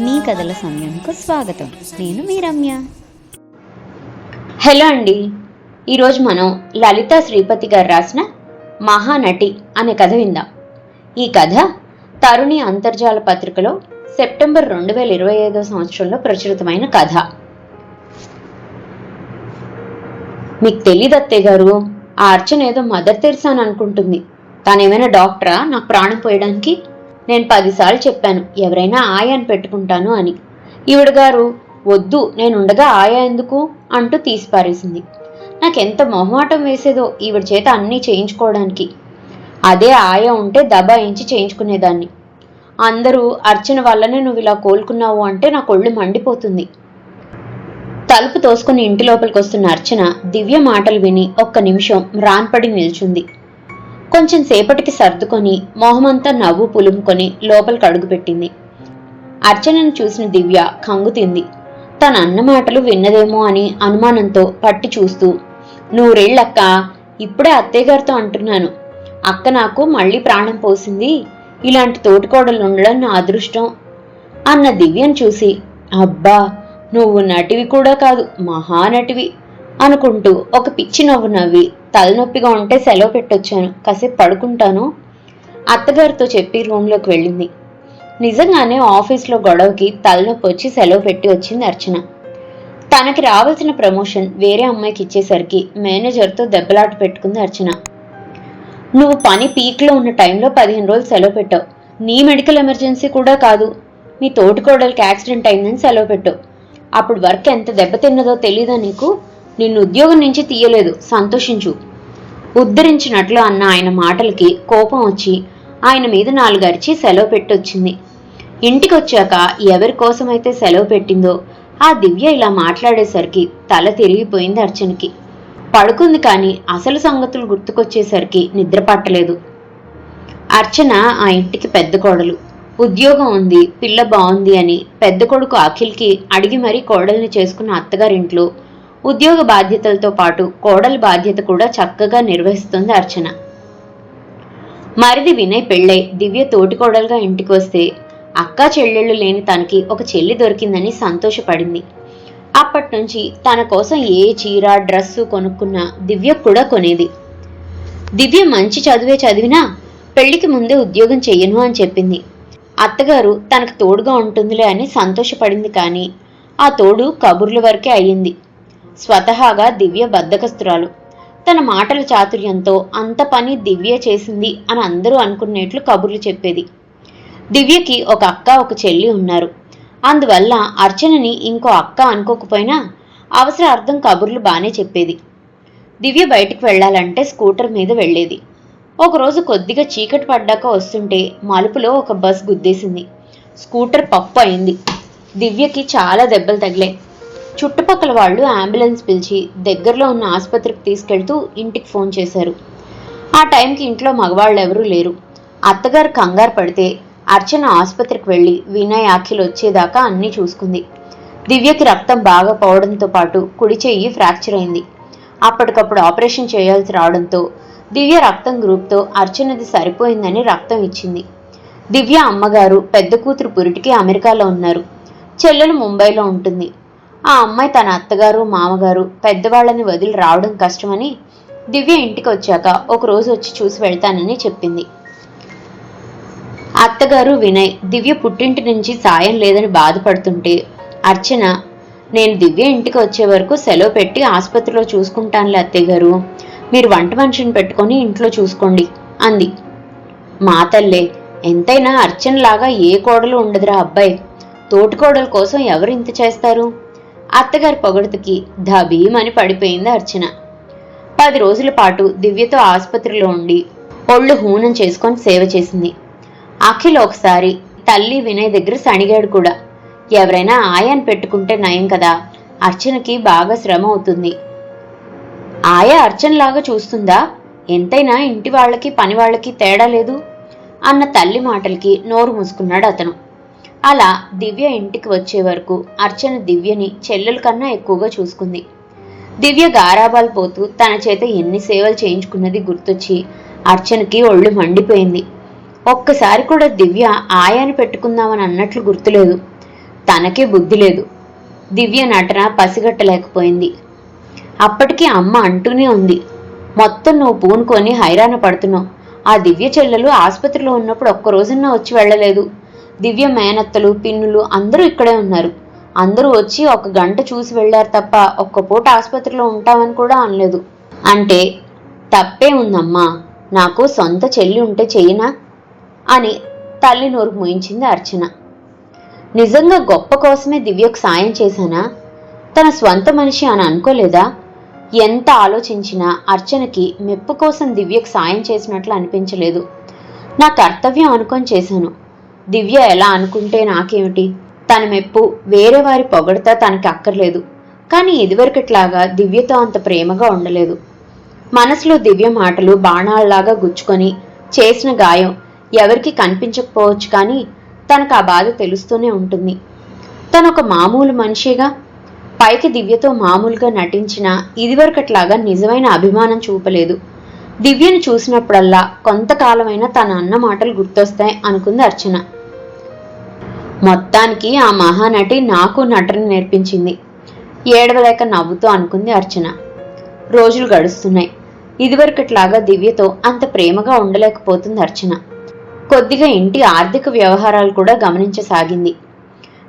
మీ కథల సమయంకు స్వాగతం. నేను మీ రమ్య. హలో అండి. ఈరోజు మనం లలిత శ్రీపతి గారు రాసిన మహానటి అనే కథ విందాం. ఈ కథ తరుణి అంతర్జాల పత్రికలో సెప్టెంబర్ రెండు వేల ఇరవై ఐదో సంవత్సరంలో ప్రచురితమైన కథ. మీకు తెలియదు అత్తయ్య గారు ఆ అర్చన ఏదో మదర్ తెరిసా అని అనుకుంటుంది. తానేమైనా డాక్టరా? నాకు ప్రాణం పోయడానికి? నేను పదిసార్లు చెప్పాను ఎవరైనా ఆయా అని పెట్టుకుంటాను అని. ఈవిడ గారు వద్దు నేను ఉండగా ఆయా ఎందుకు? అంటూ తీసిపారేసింది. నాకెంత మొహమాటం వేసేదో ఈవిడ చేత అన్నీ చేయించుకోవడానికి. అదే ఆయా ఉంటే దబాయించి చేయించుకునేదాన్ని. అందరూ అర్చన వల్లనే నువ్వు ఇలా కోలుకున్నావు అంటే నా కొళ్ళు మండిపోతుంది. తలుపు తోసుకుని ఇంటి లోపలికి వస్తున్న అర్చన దివ్య మాటలు విని ఒక్క నిమిషం రాన్పడి నిల్చుంది. కొంచెం సేపటికి సర్దుకొని మొహమంతా నవ్వు పులుముకొని లోపలికి అడుగుపెట్టింది అర్చనను చూసిన దివ్య కంగుతింది తన అన్న మాటలు విన్నదేమో అని అనుమానంతో పట్టి చూస్తూ నూరేళ్ళక్క ఇప్పుడే అత్తయ్యగారితో అంటున్నాను. అక్క నాకు మళ్ళీ ప్రాణం పోసింది. ఇలాంటి తోటికోడలు ఉండడం నా అదృష్టం అన్న దివ్యను చూసి అబ్బా నువ్వు నటివి కూడా కాదు మహానటివి. అనుకుంటూ ఒక పిచ్చి నవ్వు నవ్వి తలనొప్పిగా ఉంటే సెలవు పెట్టొచ్చాను. కాసేపు పడుకుంటాను. అత్తగారితో చెప్పి రూమ్లోకి వెళ్ళింది. నిజంగానే ఆఫీస్లో గొడవకి తలనొప్పి వచ్చి సెలవు పెట్టి వచ్చింది అర్చన. తనకి రావాల్సిన ప్రమోషన్ వేరే అమ్మాయికి ఇచ్చేసరికి మేనేజర్తో దెబ్బలాట పెట్టుకుంది అర్చన. నువ్వు పని పీక్లో ఉన్న టైంలో పదిహేను రోజులు సెలవు పెట్టావు. నీ మెడికల్ ఎమర్జెన్సీ కూడా కాదు. మీ తోటికోడలికి యాక్సిడెంట్ అయిందని సెలవు పెట్టావు. అప్పుడు వర్క్ ఎంత దెబ్బతిన్నదో తెలీదా నీకు? నిన్ను ఉద్యోగం నుంచి తీయలేదు. సంతోషించు. ఉద్ధరించినట్లు అన్న ఆయన మాటలకి కోపం వచ్చి ఆయన మీద నాలుగరిచి సెలవు పెట్టొచ్చింది. ఇంటికొచ్చాక ఎవరి కోసమైతే సెలవు పెట్టిందో ఆ దివ్య ఇలా మాట్లాడేసరికి తల తిరిగిపోయింది అర్చనకి. పడుకుంది కానీ అసలు సంగతులు గుర్తుకొచ్చేసరికి నిద్ర పట్టలేదు. అర్చన ఆ ఇంటికి పెద్ద కోడలు. ఉద్యోగం ఉంది పిల్ల బాగుంది అని పెద్ద కొడుకు అఖిల్కి అడిగి మరీ కోడల్ని చేసుకున్న అత్తగారింట్లో ఉద్యోగ బాధ్యతలతో పాటు కోడలి బాధ్యత కూడా చక్కగా నిర్వహిస్తుంది అర్చన. మరిది వినయ్ పెళ్ళై దివ్య తోటికోడలుగా ఇంటికి వస్తే అక్క చెల్లెళ్ళు లేని తనకి ఒక చెల్లి దొరికిందని సంతోషపడింది. అప్పటి నుంచి తన కోసం ఏ చీర డ్రెస్సు కొనుక్కున్నా దివ్య కూడా కొనేది. దివ్య మంచి చదివే చదివినా పెళ్ళికి ముందే ఉద్యోగం చెయ్యను అని చెప్పింది. అత్తగారు తనకు తోడుగా ఉంటుందిలే అని సంతోషపడింది కానీ ఆ తోడు కబుర్ల వరకే అయ్యింది. స్వతహాగా దివ్య బద్ధకస్తురాలు. తన మాటల చాతుర్యంతో అంత పని దివ్య చేసింది అని అందరూ అనుకునేట్లు కబుర్లు చెప్పేది. దివ్యకి ఒక అక్క ఒక చెల్లి ఉన్నారు. అందువల్ల అర్చనని ఇంకో అక్క అనుకోకపోయినా అవసరార్థం కబుర్లు బాగానే చెప్పేది. దివ్య బయటికి వెళ్ళాలంటే స్కూటర్ మీద వెళ్ళేది. ఒకరోజు కొద్దిగా చీకటి పడ్డాక వస్తుంటే మలుపులో ఒక బస్ గుద్దేసింది. స్కూటర్ పప్పు అయింది. దివ్యకి చాలా దెబ్బలు తగిలాయి. చుట్టుపక్కల వాళ్ళు అంబులెన్స్ పిలిచి దగ్గరలో ఉన్న ఆసుపత్రికి తీసుకెళ్తూ ఇంటికి ఫోన్ చేశారు. ఆ టైంకి ఇంట్లో మగవాళ్ళు ఎవరూ లేరు. అత్తగారు కంగారు పడితే అర్చన ఆసుపత్రికి వెళ్ళి వినయ్ అఖిల్ వచ్చేదాకా అన్నీ చూసుకుంది. దివ్యకి రక్తం బాగా పోవడంతో పాటు కుడి చెయ్యి ఫ్రాక్చర్ అయింది. అప్పటికప్పుడు ఆపరేషన్ చేయాల్సి రావడంతో దివ్య రక్తం గ్రూప్తో అర్చనది సరిపోయిందని రక్తం ఇచ్చింది. దివ్య అమ్మగారు పెద్ద కూతురు పురిటికి అమెరికాలో ఉన్నారు. చెల్లెలు ముంబైలో ఉంటుంది. ఆ అమ్మాయి తన అత్తగారు మామగారు పెద్దవాళ్ళని వదిలి రావడం కష్టమని దివ్య ఇంటికి వచ్చాక ఒక రోజు వచ్చి చూసి వెళ్తానని చెప్పింది. అత్తగారు వినయ్ దివ్య పుట్టింటి నుంచి సాయం లేదని బాధపడుతుంటే అర్చన నేను దివ్య ఇంటికి వచ్చే వరకు సెలవు పెట్టి ఆసుపత్రిలో చూసుకుంటానులే అత్తయ్య గారు మీరు వంట మనిషిని పెట్టుకొని ఇంట్లో చూసుకోండి అంది. మా తల్లే ఎంతైనా అర్చనలాగా ఏ కోడలు ఉండదురా అబ్బాయి. తోటికోడల కోసం ఎవరు ఇంత చేస్తారు? అత్తగారి పొగడుతుకి ధబీమని పడిపోయింది అర్చన. పది రోజుల పాటు దివ్యతో ఆసుపత్రిలో ఉండి ఒళ్ళు హూనం చేసుకొని సేవ చేసింది. అఖిల్ ఒకసారి తల్లి వినయ్ దగ్గర సణిగాడు కూడా. ఎవరైనా ఆయాన్ని పెట్టుకుంటే నయం కదా? అర్చనకి బాగా శ్రమ అవుతుంది. ఆయా అర్చనలాగా చూస్తుందా? ఎంతైనా ఇంటి వాళ్ళకి పని వాళ్ళకి తేడా లేదు అన్న తల్లి మాటలకి నోరు మూసుకున్నాడు అతను. అలా దివ్య ఇంటికి వచ్చే వరకు అర్చన దివ్యని చెల్లెల కన్నా ఎక్కువగా చూసుకుంది. దివ్య గారాబాలు పోతూ తన చేత ఎన్ని సేవలు చేయించుకున్నది గుర్తొచ్చి అర్చనకి ఒళ్ళు మండిపోయింది. ఒక్కసారి కూడా దివ్య ఆయాని పెట్టుకుందామని అన్నట్లు గుర్తులేదు. తనకే బుద్ధి లేదు. దివ్య నటన పసిగట్టలేకపోయింది. అప్పటికి అమ్మ అంటూనే ఉంది మొత్తం నువ్వు పూనుకొని హైరాణ పడుతున్నావు. ఆ దివ్య చెల్లెలు ఆసుపత్రిలో ఉన్నప్పుడు ఒక్క రోజున్నా వచ్చి వెళ్ళలేదు. దివ్య మేనత్తలు పిన్నులు అందరూ ఇక్కడే ఉన్నారు. అందరూ వచ్చి ఒక గంట చూసి వెళ్ళారు తప్ప ఒక్క పూట ఆసుపత్రిలో ఉంటామని కూడా అనలేదు. అంటే తప్పే ఉందమ్మా నాకు సొంత చెల్లి ఉంటే చెయ్యనా అని తల్లి నోరు ముయించింది అర్చన. నిజంగా గొప్ప కోసమే దివ్యకు సాయం చేశానా? తన స్వంత మనిషి అని అనుకోలేదా? ఎంత ఆలోచించినా అర్చనకి మెప్పు కోసం దివ్యకు సాయం చేసినట్లు అనిపించలేదు. నా కర్తవ్యం అనుకొని చేశాను. దివ్య ఎలా అనుకుంటే నాకేమిటి? తన మెప్పు వేరే వారి పొగడతా తనకి అక్కర్లేదు. కానీ ఇదివరకట్లాగా దివ్యతో అంత ప్రేమగా ఉండలేదు. మనసులో దివ్య మాటలు బాణాల్లాగా గుచ్చుకొని చేసిన గాయం ఎవరికి కనిపించకపోవచ్చు కానీ తనకు ఆ బాధ తెలుస్తూనే ఉంటుంది. తను ఒక మామూలు మనిషిగా పైకి దివ్యతో మామూలుగా నటించిన ఇదివరకట్లాగా నిజమైన అభిమానం చూపలేదు. దివ్యను చూసినప్పుడల్లా కొంతకాలమైనా తన అన్న మాటలు గుర్తొస్తాయి అనుకుంది అర్చన. మొత్తానికి ఆ మహానటి నాకు నటన నేర్పించింది. ఏడవలేక నవ్వుతూ అనుకుంది అర్చన. రోజులు గడుస్తున్నాయి. ఇదివరకట్లాగా దివ్యతో అంత ప్రేమగా ఉండలేకపోతుంది అర్చన. కొద్దిగా ఇంటి ఆర్థిక వ్యవహారాలు కూడా గమనించసాగింది.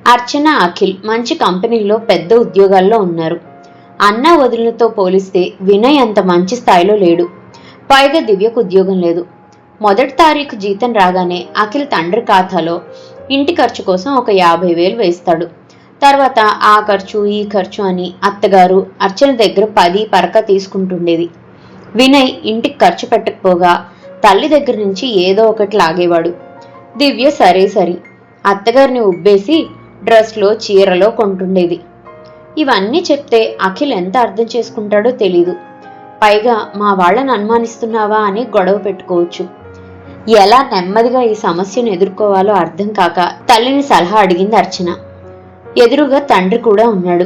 అర్చన అఖిల్ మంచి కంపెనీల్లో పెద్ద ఉద్యోగాల్లో ఉన్నారు. అన్న వదులతో పోలిస్తే వినయ్ అంత మంచి స్థాయిలో లేడు. పైగా దివ్యకు ఉద్యోగం లేదు. మొదటి తారీఖు జీతం రాగానే అఖిల్ తండ్రి ఖాతాలో ఇంటి ఖర్చు కోసం ఒక యాభై వేలు వేస్తాడు. తర్వాత ఆ ఖర్చు ఈ ఖర్చు అని అత్తగారు అర్చన దగ్గర పది పరక తీసుకుంటుండేది. వినయ్ ఇంటికి ఖర్చు పెట్టకపోగా తల్లి దగ్గర నుంచి ఏదో ఒకటి లాగేవాడు. దివ్య సరే సరి అత్తగారిని ఉబ్బేసి డ్రెస్లో చీరలో కొంటుండేది. ఇవన్నీ చెప్తే అఖిల్ ఎంత అర్థం చేసుకుంటాడో తెలీదు. పైగా మా వాళ్ళని అనుమానిస్తున్నావా అని గొడవ పెట్టుకోవచ్చు. ఎలా నెమ్మదిగా ఈ సమస్యను ఎదుర్కోవాలో అర్థం కాక తల్లిని సలహా అడిగింది అర్చన. ఎదురుగా తండ్రి కూడా ఉన్నాడు.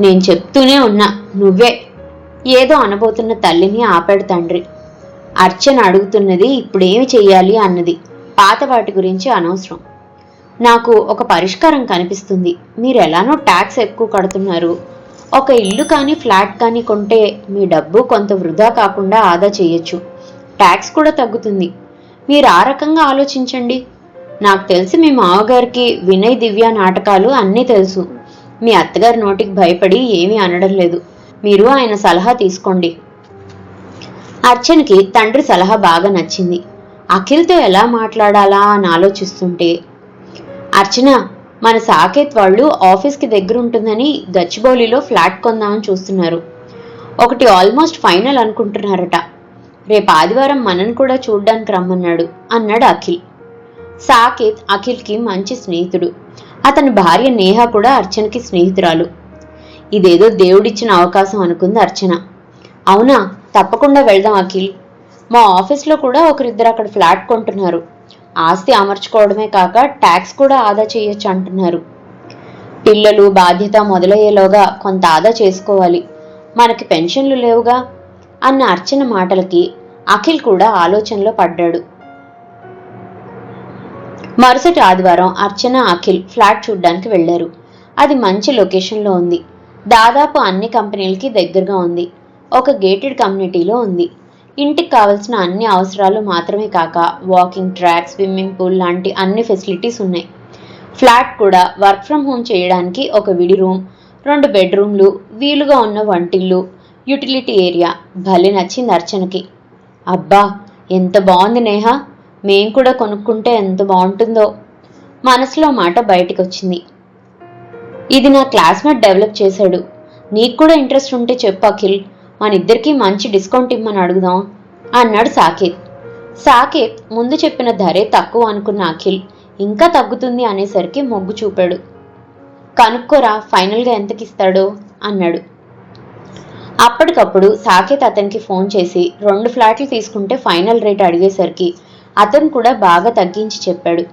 నేను చెప్తూనే ఉన్నా నువ్వే. ఏదో అనబోతున్న తల్లిని ఆపాడు తండ్రి. అర్చన అడుగుతున్నది ఇప్పుడేమి చెయ్యాలి అన్నది పాత వాటి గురించి అనవసరం. నాకు ఒక పరిష్కారం కనిపిస్తుంది. మీరు ఎలానో ట్యాక్స్ ఎక్కువ కడుతున్నారు. ఒక ఇల్లు కానీ ఫ్లాట్ కానీ కొంటే మీ డబ్బు కొంత వృధా కాకుండా ఆదా చేయొచ్చు. ట్యాక్స్ కూడా తగ్గుతుంది. మీరు ఆ రకంగా ఆలోచించండి. నాకు తెలిసి మీ మామగారికి వినయ్ దివ్య నాటకాలు అన్నీ తెలుసు. మీ అత్తగారి నోటికి భయపడి ఏమీ అనడం లేదు. మీరు ఆయన సలహా తీసుకోండి. అర్చనకి తండ్రి సలహా బాగా నచ్చింది. అఖిల్తో ఎలా మాట్లాడాలా అని ఆలోచిస్తుంటే అర్చన మన సాకేత్ వాళ్ళు ఆఫీస్కి దగ్గర ఉంటుందని గచ్చిబౌలిలో ఫ్లాట్ కొందామని చూస్తున్నారు. ఒకటి ఆల్మోస్ట్ ఫైనల్ అనుకుంటున్నారట. రేపు ఆదివారం మనని కూడా చూడ్డానికి రమ్మన్నాడు అన్నాడు అఖిల్. సాకేత్ అఖిల్కి మంచి స్నేహితుడు. అతని భార్య నేహ కూడా అర్చనకి స్నేహితురాలు. ఇదేదో దేవుడిచ్చిన అవకాశం అనుకుంది అర్చన. అవునా? తప్పకుండా వెళ్దాం అఖిల్. మా ఆఫీస్లో కూడా ఒకరిద్దరు అక్కడ ఫ్లాట్ కొంటున్నారు. ఆస్తి అమర్చుకోవడమే కాక ట్యాక్స్ కూడా ఆదా చేయొచ్చు అంటున్నారు. పిల్లలు బాధ్యత మొదలయ్యేలోగా కొంత ఆదా చేసుకోవాలి. మనకి పెన్షన్లు లేవుగా? అన్న అర్చన మాటలకి అఖిల్ కూడా ఆలోచనలో పడ్డాడు. మరుసటి ఆదివారం అర్చన అఖిల్ ఫ్లాట్ చూడ్డానికి వెళ్ళారు అది మంచి లొకేషన్లో ఉంది. దాదాపు అన్ని కంపెనీలకి దగ్గరగా ఉంది. ఒక గేటెడ్ కమ్యూనిటీలో ఉంది. ఇంటికి కావలసిన అన్ని అవసరాలు మాత్రమే కాక వాకింగ్ ట్రాక్ స్విమ్మింగ్ పూల్ లాంటి అన్ని ఫెసిలిటీస్ ఉన్నాయి. ఫ్లాట్ కూడా వర్క్ ఫ్రమ్ హోమ్ చేయడానికి ఒక విడి రూమ్ రెండు బెడ్రూమ్లు వీలుగా ఉన్న వంటిల్లు యూటిలిటీ ఏరియా. భలే నచ్చింది అర్చనకి. అబ్బా ఎంత బాగుంది నేహ. మేం కూడా కొనుక్కుంటే ఎంత బాగుంటుందో. మనసులో మాట బయటికి వచ్చింది ఇది నా క్లాస్మేట్ డెవలప్ చేశాడు. నీకు కూడా ఇంట్రెస్ట్ ఉంటే చెప్పు అఖిల్. మన ఇద్దరికీ మంచి డిస్కౌంట్ ఇమ్మని అడుగుదాం అన్నాడు సాకేత్. సాకేత్ ముందు చెప్పిన ధరే తక్కువ అనుకున్న అఖిల్. ఇంకా తగ్గుతుంది అనేసరికి మొగ్గు చూపాడు. కనుక్కోరా ఫైనల్గా ఎంతకిస్తాడో అన్నాడు. అప్పటికప్పుడు సాకేత్ అతనికి ఫోన్ చేసి రెండు ఫ్లాట్లు తీసుకుంటే ఫైనల్ రేట్ అడిగేసరికి అతను కూడా బాగా తగ్గించి చెప్పాడు.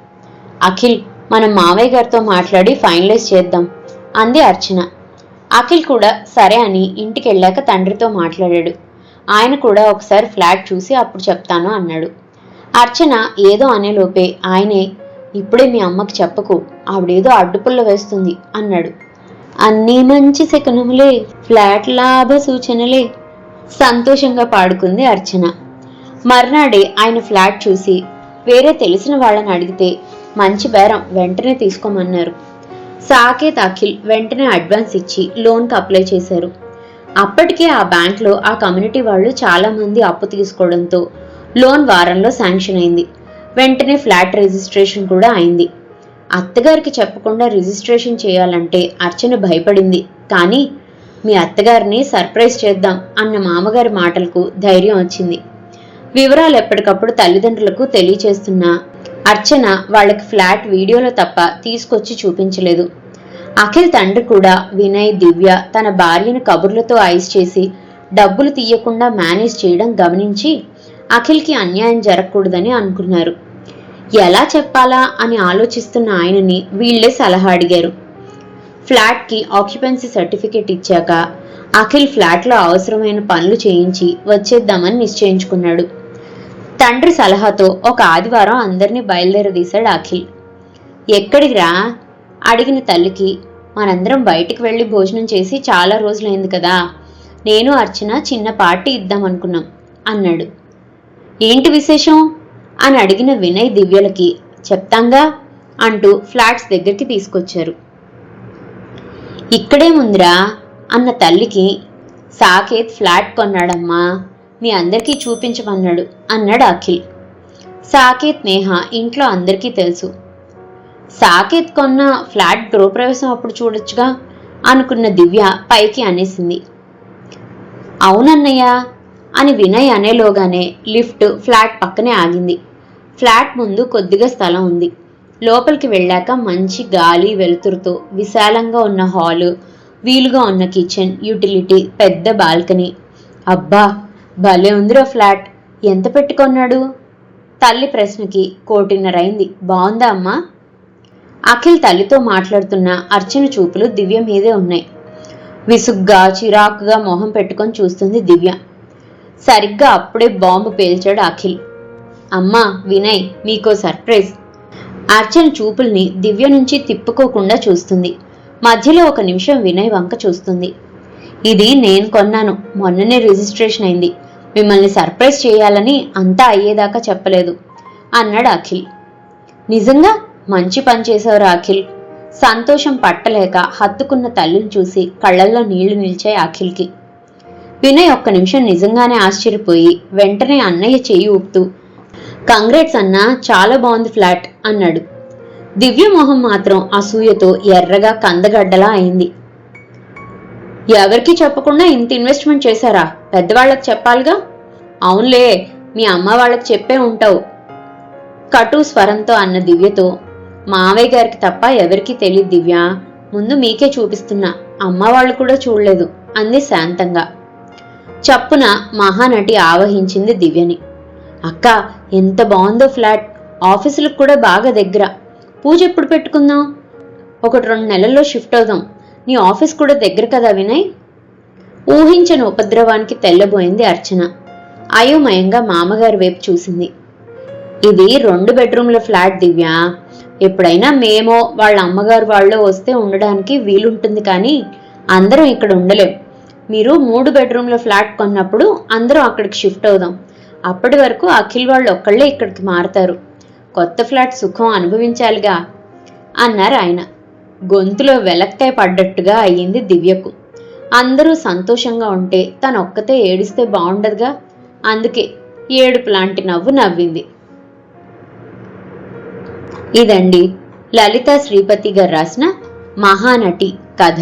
అఖిల్ మనం మావయ్య గారితో మాట్లాడి ఫైనలైజ్ చేద్దాం అంది అర్చన. అఖిల్ కూడా సరే అని ఇంటికి వెళ్ళాక తండ్రితో మాట్లాడాడు. ఆయన కూడా ఒకసారి ఫ్లాట్ చూసి అప్పుడు చెప్తాను అన్నాడు. అర్చన ఏదో అనేలోపే ఆయనే ఇప్పుడే మీ అమ్మకి చెప్పకు ఆవిడేదో అడ్డుపుల్ల వేస్తుంది అన్నాడు. అన్నీ మంచి శకునములే ఫ్లాట్ లాభ సూచనలే. సంతోషంగా పాడుకుంది అర్చన. మర్నాడే ఆయన ఫ్లాట్ చూసి వేరే తెలిసిన వాళ్ళని అడిగితే మంచి బేరం వెంటనే తీసుకోమన్నారు. సాకేత్ అఖిల్ వెంటనే అడ్వాన్స్ ఇచ్చి లోన్కి అప్లై చేశారు. అప్పటికే ఆ బ్యాంక్లో ఆ కమ్యూనిటీ వాళ్ళు చాలామంది అప్పు తీసుకోవడంతో లోన్ వారంలో శాంక్షన్ అయింది. వెంటనే ఫ్లాట్ రిజిస్ట్రేషన్ కూడా అయింది. అత్తగారికి చెప్పకుండా రిజిస్ట్రేషన్ చేయాలంటే అర్చన భయపడింది. కానీ మీ అత్తగారిని సర్ప్రైజ్ చేద్దాం అన్న మామగారి మాటలకు ధైర్యం వచ్చింది. వివరాలు ఎప్పటికప్పుడు తల్లిదండ్రులకు తెలియచేస్తున్న అర్చన వాళ్ళకి ఫ్లాట్ వీడియోలో తప్ప తీసుకొచ్చి చూపించలేదు. అఖిల్ తండ్రి కూడా వినయ్ దివ్య తన భార్యను కబుర్లతో ఐస్ చేసి డబ్బులు తీయకుండా మేనేజ్ చేయడం గమనించి అఖిల్కి అన్యాయం జరగకూడదని అనుకున్నారు. ఎలా చెప్పాలా అని ఆలోచిస్తున్న ఆయనని వీళ్ళే సలహా అడిగారు. ఫ్లాట్కి ఆక్యుపెన్సీ సర్టిఫికేట్ ఇచ్చాక అఖిల్ ఫ్లాట్లో అవసరమైన పనులు చేయించి వచ్చేద్దామని నిశ్చయించుకున్నాడు. తండ్రి సలహాతో ఒక ఆదివారం అందరినీ బయలుదేరదీశాడు అఖిల్. ఎక్కడికి రా? అడిగిన తల్లికి మనందరం బయటికి వెళ్ళి భోజనం చేసి చాలా రోజులైంది కదా నేను అర్చన చిన్న పార్టీ ఇద్దాం అనుకున్నాం అన్నాడు. ఏంటి విశేషం? అని అడిగిన వినయ్ దివ్యలకి చెప్తాంగా అంటూ ఫ్లాట్స్ దగ్గరికి తీసుకొచ్చారు. ఇక్కడే ముందిరా అన్న తల్లికి సాకేత్ ఫ్లాట్ కొన్నాడమ్మా మీ అందరికీ చూపించమన్నాడు అన్నాడు అఖిల్. సాకేత్ నేహ ఇంట్లో అందరికీ తెలుసు. సాకేత్ కొన్న ఫ్లాట్ గృహప్రవేశం అప్పుడు చూడొచ్చుగా అనుకున్న దివ్య పైకి అనేసింది. అవునన్నయ్య అని వినయ్ అనేలోగానే లిఫ్ట్ ఫ్లాట్ పక్కనే ఆగింది. ఫ్లాట్ ముందు కొద్దిగా స్థలం ఉంది. లోపలికి వెళ్ళాక మంచి గాలి వెలుతురుతో విశాలంగా ఉన్న హాలు వీలుగా ఉన్న కిచెన్ యూటిలిటీ పెద్ద బాల్కనీ. అబ్బా భలే ఉందిరా ఫ్లాట్. ఎంత పెట్టుకున్నాడు? తల్లి ప్రశ్నకి కోటిన్నరైంది. అయింది బాగుందా అమ్మా? అఖిల్ తల్లితో మాట్లాడుతున్న అర్చన చూపులు దివ్య మీదే ఉన్నాయి. విసుగ్గా చిరాకుగా మొహం పెట్టుకొని చూస్తుంది దివ్య. సరిగ్గా అప్పుడే బాంబు పేల్చాడు అఖిల్. అమ్మా వినయ్ మీకో సర్ప్రైజ్. అర్చన చూపుల్ని దివ్య నుంచి తిప్పుకోకుండా చూస్తుంది. మధ్యలో ఒక నిమిషం వినయ్ వంక చూస్తుంది. ఇది నేను కొన్నాను. మొన్ననే రిజిస్ట్రేషన్ అయింది. మిమ్మల్ని సర్ప్రైజ్ చేయాలని అంతా అయ్యేదాకా చెప్పలేదు అన్నాడు అఖిల్. నిజంగా? మంచి పని చేశావురా అఖిల్. సంతోషం పట్టలేక హత్తుకున్న తల్లిని చూసి కళ్ళల్లో నీళ్ళు నిలిచాయి అఖిల్కి. వినయ్ ఒక్క నిమిషం నిజంగానే ఆశ్చర్యపోయి వెంటనే అన్నయ్య చేయి ఊపుతూ కంగ్రాట్స్ అన్న చాలా బాగుంది ఫ్లాట్ అన్నాడు. దివ్య మొహం మాత్రం అసూయతో ఎర్రగా కందగడ్డలా అయింది. ఎవరికి చెప్పకుండా ఇంత ఇన్వెస్ట్మెంట్ చేశారా? పెద్దవాళ్ళకి చెప్పాలిగా? అవునులే మీ అమ్మ వాళ్ళకి చెప్పే ఉంటావు. కటు స్వరంతో అన్న దివ్యతో మావయ్య గారికి తప్ప ఎవరికీ తెలియదు దివ్య. ముందు మీకే చూపిస్తున్నా. అమ్మ వాళ్ళు కూడా చూడలేదు అంది శాంతంగా. చప్పున మహానటి ఆవహించింది దివ్యని. అక్క ఎంత బాగుందో ఫ్లాట్. ఆఫీసులకు కూడా బాగా దగ్గర. పూజ ఎప్పుడు పెట్టుకుందాం? ఒకటి రెండు నెలల్లో షిఫ్ట్ అవుదాం. నీ ఆఫీస్ కూడా దగ్గర కదా వినయ్? ఊహించని ఉపద్రవానికి తెల్లబోయింది అర్చన. అయోమయంగా మామగారి వైపు చూసింది. ఇది రెండు బెడ్రూమ్ల ఫ్లాట్ దివ్య. ఎప్పుడైనా మేమో వాళ్ళ అమ్మగారు వాళ్ళు వస్తే ఉండడానికి వీలుంటుంది కానీ అందరం ఇక్కడ ఉండలేం. మీరు మూడు బెడ్రూమ్ల ఫ్లాట్ కొన్నప్పుడు అందరం అక్కడికి షిఫ్ట్ అవుదాం. అప్పటి వరకు అఖిల్ వాళ్ళు ఒక్కళ్ళే ఇక్కడికి మారతారు. కొత్త ఫ్లాట్ సుఖం అనుభవించాలిగా అన్నారు ఆయన. గొంతులో వెలక్కాయ పడ్డట్టుగా అయ్యింది దివ్యకు. అందరూ సంతోషంగా ఉంటే తను ఒక్కతే ఏడిస్తే బాగుండదుగా? అందుకే ఏడుపు లాంటి నవ్వు నవ్వింది. ఇదండి లలిత శ్రీపతి గారు రాసిన మహానటి కథ.